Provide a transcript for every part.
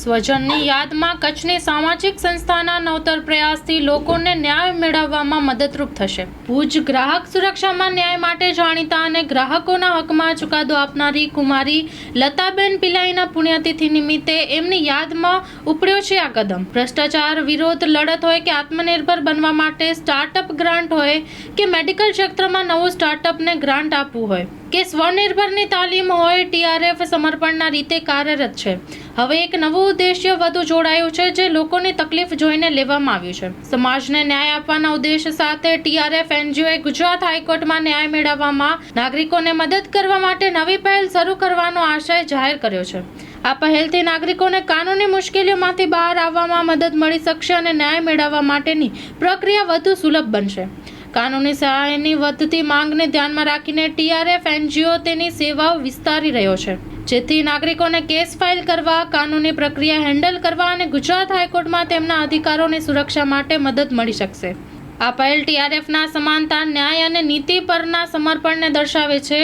સ્વજનની યાદમાં કચ્છની સામાજિક સંસ્થાના નવતર પ્રયાસથી લોકોને ન્યાય મેળવવામાં મદદરૂપ થશે. ભુજ ગ્રાહક સુરક્ષામાં ન્યાય માટે જાણીતા અને ગ્રાહકોના હકમાં ચુકાદો આપનારી કુમારી લતાબેન પિલાઈના પુણ્યતિથિ નિમિત્તે એમની યાદમાં ઉપડ્યો છે આ કદમ. ભ્રષ્ટાચાર વિરોધ લડત હોય કે આત્મનિર્ભર બનવા માટે સ્ટાર્ટઅપ ગ્રાન્ટ હોય કે મેડિકલ ક્ષેત્રમાં નવું સ્ટાર્ટઅપને ગ્રાન્ટ આપવું હોય. કે સ્વનિર્ભરની તાલીમ હોય, ટીઆરએફ સમર્પણના રીતે કાર્યરત છે. હવે એક નવું ઉદ્દેશ્ય વધુ જોડાયું છે જે લોકોની તકલીફ જોઈને લેવામાં આવ્યું છે. સમાજને ન્યાય આપવાના ઉદ્દેશ સાથે ટીઆરએફ, એનજીઓએ ગુજરાત હાઈકોર્ટમાં ન્યાય મેળવવામાં નાગરિકોને મદદ કરવા માટે નવી પહેલ શરૂ કરવાનો આશય જાહેર કર્યો છે. આ પહેલથી નાગરિકોને કાનૂની મુશ્કેલીઓમાંથી બહાર આવવામાં મદદ મળી શકશે અને ન્યાય મેળવવા માટેની પ્રક્રિયા વધુ સુલભ બનશે. કાનૂની સહાયની વધતી માંગને ધ્યાનમાં રાખીને ટીઆરએફ એનજીઓ તેની સેવાઓ વિસ્તારી રહ્યો છે. જેથી નાગરિકોને કેસ ફાઇલ કરવા, કાનૂની પ્રક્રિયા હેન્ડલ કરવા અને ગુજરાત હાઈકોર્ટમાં તેમના અધિકારોની સુરક્ષા માટે મદદ મળી શકશે. આ પહેલ ટીઆરએફના સમાનતા, ન્યાય અને નીતિ પરના સમર્પણને દર્શાવે છે.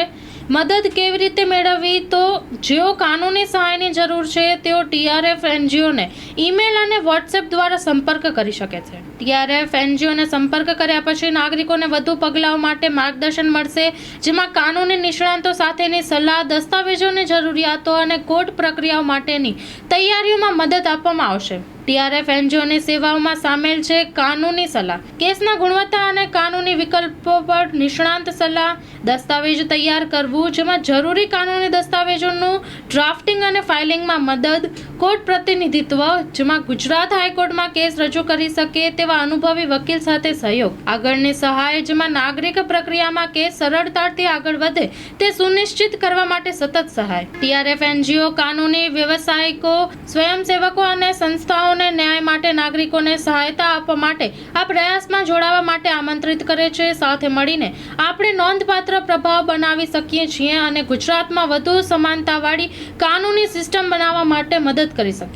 મદદ કેવી રીતે મેળવવી? તો જેઓ કાનૂની સહાયની જરૂર છે, તેઓ ટીઆરએફ એનજીઓને ઈમેલ અને વોટ્સએપ દ્વારા સંપર્ક કરી શકે છે. ટીઆરએફ એનજીઓને સંપર્ક કર્યા પછી નાગરિકોને વધુ પગલાઓ માટે માર્ગદર્શન મળશે, જેમાં કાનૂની નિષ્ણાંતો સાથેની સલાહ, દસ્તાવેજોની જરૂરિયાતો અને કોર્ટ પ્રક્રિયાઓ માટેની તૈયારીઓમાં મદદ આપવામાં આવશે. ટીઆરએફ એનજીઓની સેવાઓમાં સામેલ છે કાનૂની સલાહ. કેસના ગુણવત્તા અને કાનૂની વિકલ્પો પર નિષ્ણાંત સલાહ, દસ્તાવેજ તૈયાર કરવું, જેમાં જરૂરી કાનૂની દસ્તાવેજોનું ડ્રાફ્ટિંગ અને ફાઇલિંગમાં મદદ, કોર્ટ પ્રતિનિધિત્વ, જેમાં ગુજરાત હાઈકોર્ટમાં કેસ રજૂ કરી શકે તેવા અનુભવી વકીલ સાથે સહયોગ. આગળની સહાય, જેમાં નાગરિક પ્રક્રિયામાં કેસ સરળતાથી આગળ વધે, તે સુનિશ્ચિત કરવા માટે સતત સહાય. ટીઆરએફ એનજીઓ, કાનૂની વ્યવસાયિકો, સ્વયંસેવકો અને સંસ્થાઓને ન્યાય માટે નાગરિકોને સહાયતા આપવા માટે આ પ્રયાસમાં જોડાવા માટે આમંત્રિત કરે છે. સાથે મળીને આપણે નોંધપાત્ર પ્રભાવ બનાવી શકીએ છીએ અને ગુજરાતમાં વધુ સમાનતાવાળી કાનૂની સિસ્ટમ બનાવવા માટે મદદ કરી શકીએ.